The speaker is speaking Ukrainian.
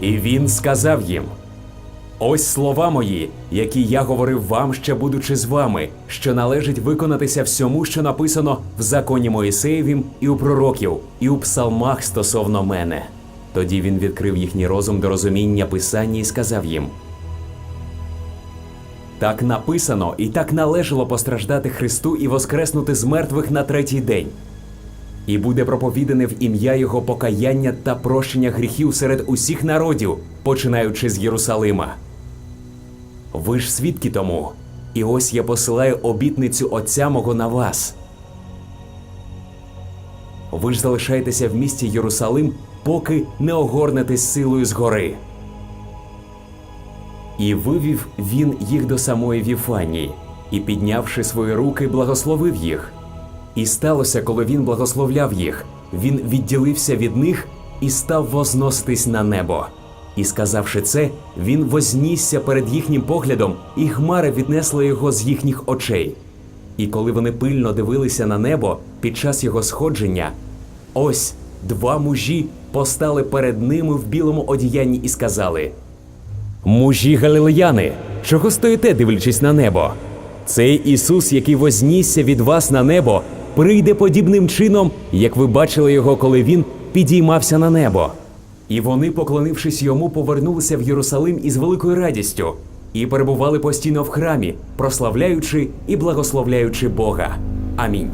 І він сказав їм: Ось слова мої, які я говорив вам, ще будучи з вами, що належить виконатися всьому, що написано в законі Моїсеєвім і у пророків, і у псалмах стосовно мене. Тоді він відкрив їхній розум до розуміння писання і сказав їм: Так написано, і так належало постраждати Христу і воскреснути з мертвих на третій день. І буде проповідане в ім'я Його покаяння та прощення гріхів серед усіх народів, починаючи з Єрусалима. Ви ж свідки тому, і ось я посилаю обітницю Отця мого на вас. Ви ж залишаєтеся в місті Єрусалим, поки не огорнетесь силою згори. І вивів він їх до самої Віфанії, і, піднявши свої руки, благословив їх. І сталося, коли він благословляв їх, він відділився від них і став возноситись на небо. І сказавши це, він вознісся перед їхнім поглядом, і хмара віднесла його з їхніх очей. І коли вони пильно дивилися на небо під час його сходження, ось два мужі постали перед ними в білому одіянні і сказали: Мужі галилеяни, чого стоїте, дивлячись на небо? Цей Ісус, який вознісся від вас на небо, прийде подібним чином, як ви бачили його, коли він підіймався на небо. І вони, поклонившись йому, повернулися в Єрусалим із великою радістю і перебували постійно в храмі, прославляючи і благословляючи Бога. Амінь.